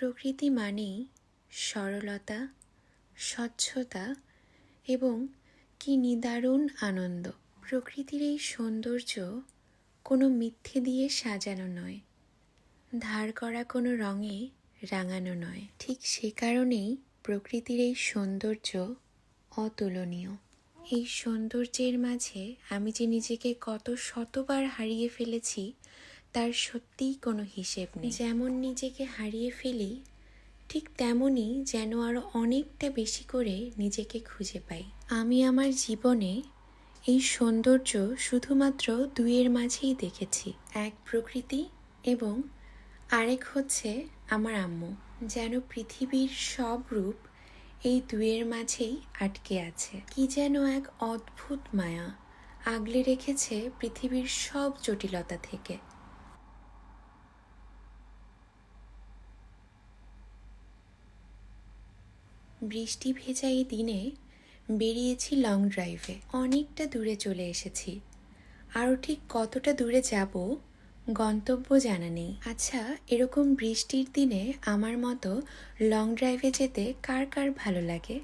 প্রকৃতি মানেই সরলতা, স্বচ্ছতা এবং কি নিদারুণ আনন্দ। প্রকৃতির এই সৌন্দর্য কোনো মিথ্যে দিয়ে সাজানো নয়, ধার করা কোনো রঙে রাঙানো নয়। ঠিক সে কারণেই প্রকৃতির এই সৌন্দর্য অতুলনীয়। এই সৌন্দর্যের মাঝে আমি যে নিজেকে কত শতবার হারিয়ে ফেলেছি তার সত্যিই কোনো হিসেব নেই। যেমন নিজেকে হারিয়ে ফেলি, ঠিক তেমনই যেন আরও অনেকটা বেশি করে নিজেকে খুঁজে পাই। আমি আমার জীবনে এই সৌন্দর্য শুধুমাত্র দুইয়ের মাঝেই দেখেছি, এক প্রকৃতি এবং আরেক হচ্ছে আমার আম্মু, যেন পৃথিবীর সব রূপ এই দুয়ের মাঝেই আটকে আছে। কি যেন এক অদ্ভুত মায়া আগলে রেখেছে পৃথিবীর সব জটিলতা থেকে। বৃষ্টি ভেজা এই দিনে বেরিয়েছি লং ড্রাইভে অনেকটা দূরে চলে এসেছি। আরও ঠিক কতটা দূরে যাব গন্তব্য জানা নেই। আচ্ছা এরকম বৃষ্টির দিনে আমার মতো লং ড্রাইভে যেতে কার কার ভালো লাগে?